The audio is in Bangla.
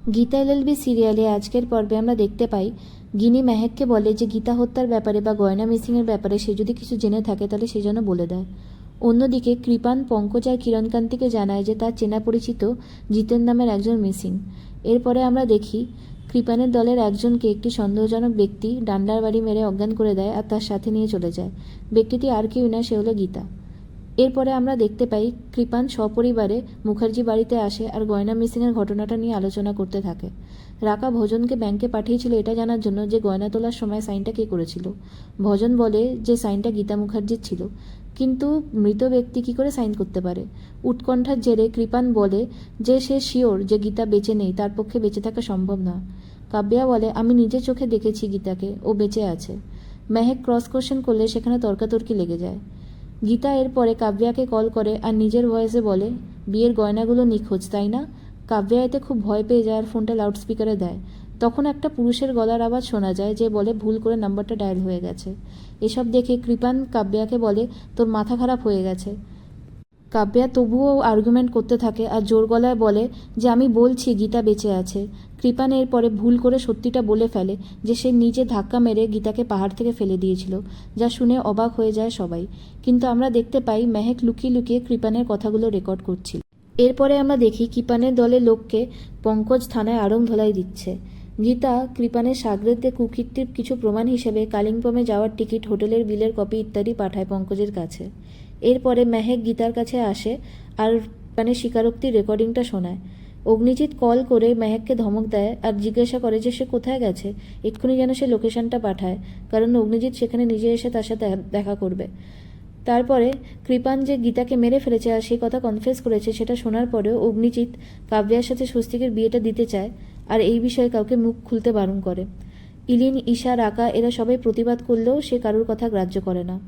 গীতা এলএলবি সিরিয়ালে আজকের পর্বে আমরা দেখতে পাই, গিনি মেহেককে বলে যে গীতা হত্যার ব্যাপারে বা গয়না মিসিংয়ের ব্যাপারে সে যদি কিছু জেনে থাকে তাহলে সে যেন বলে দেয়। অন্যদিকে কৃপান পঙ্কজ আর কিরণকান্তিকে জানায় যে তার চেনা পরিচিত জিতেন নামের একজন মিসিং। এরপরে আমরা দেখি, কৃপানের দলের একজনকে একটি সন্দেহজনক ব্যক্তি ডান্ডার বাড়ি মেরে অজ্ঞান করে দেয় আর তার সাথে নিয়ে চলে যায়। ব্যক্তিটি আর কেউ না, সে হলো গীতা। এরপরে আমরা দেখতে পাই কৃপান সপরিবারে মুখার্জি বাড়িতে আসে আর গয়না মিসিংয়ের ঘটনাটা নিয়ে আলোচনা করতে থাকে। রাকা ভজনকে ব্যাংকে পাঠিয়েছিল এটা জানার জন্য যে গয়না তোলার সময় সাইনটা কে করেছিল। ভজন বলে যে সাইনটা গীতা মুখার্জির ছিল। কিন্তু মৃত ব্যক্তি কি করে সাইন করতে পারে? উৎকণ্ঠার জেরে কৃপান বলে যে সে শিওর যে গীতা বেঁচে নেই, তার পক্ষে বেঁচে থাকা সম্ভব না। কাব্যা বলে, আমি নিজের চোখে দেখেছি গীতাকে, ও বেঁচে আছে। মেহেক ক্রস কোশ্চেন করলে সেখানে তর্কাতর্কি লেগে যায়। গীতা এরপরে কাব্যাকে কল করে আর নিজের ভয়েসে বলে, বিয়ের গয়নাগুলো নিখোঁজ, তাই না? কাব্যা এতে খুব ভয় পেয়ে যায় আর ফোনটা লাউডস্পিকারে দেয়। তখন একটা পুরুষের গলার আওয়াজ শোনা যায় যে বলে, ভুল করে নাম্বারটা ডায়াল হয়ে গেছে। এসব দেখে কৃপান কাব্যাকে বলে, তোর মাথা খারাপ হয়ে গেছে। কাব্যা তবুও আর্গুমেন্ট করতে থাকে আর জোর গলায় বলে যে, আমি বলছি, গীতা বেঁচে আছে। কৃপান এরপরে ভুল করে সত্যিটা বলে ফেলে যে, সে নিজে ধাক্কা মেরে গীতাকে পাহাড় থেকে ফেলে দিয়েছিল, যা শুনে অবাক হয়ে যায় সবাই। কিন্তু আমরা দেখতে পাই, মেহেক লুকিয়ে লুকিয়ে কৃপানের কথাগুলো রেকর্ড করছিল। এরপরে আমরা দেখি, কৃপানের দলের লোককে পঙ্কজ থানায় আড়ং ধলাই দিচ্ছে। গীতা কৃপানের সাগরেদদের কুকীর্তির কিছু প্রমাণ হিসেবে কালিম্পমে যাওয়ার টিকিট, হোটেলের বিলের কপি ইত্যাদি পাঠায় পঙ্কজের কাছে। এরপরে মেহেক গীতার কাছে আসে আর মানে স্বীকারোক্তির রেকর্ডিংটা শোনায়। অগ্নিজিৎ কল করে মেহেককে ধমক দেয় আর জিজ্ঞাসা করে যে সে কোথায় গেছে, এক্ষুনি যেন সে লোকেশনটা পাঠায়, কারণ অগ্নিজিৎ সেখানে নিজে এসে তার সাথে দেখা করবে। তারপরে কৃপান যে গীতাকে মেরে ফেলেছে আর সেই কথা কনফেস করেছে, সেটা শোনার পরেও অগ্নিজিৎ কাব্যার সাথে স্বস্তিকের বিয়েটা দিতে চায় আর এই বিষয়ে কাউকে মুখ খুলতে বারণ করে। ইলিন, ঈশা, রাকা এরা সবাই প্রতিবাদ করলেও সে কারোর কথা গ্রাহ্য করে না।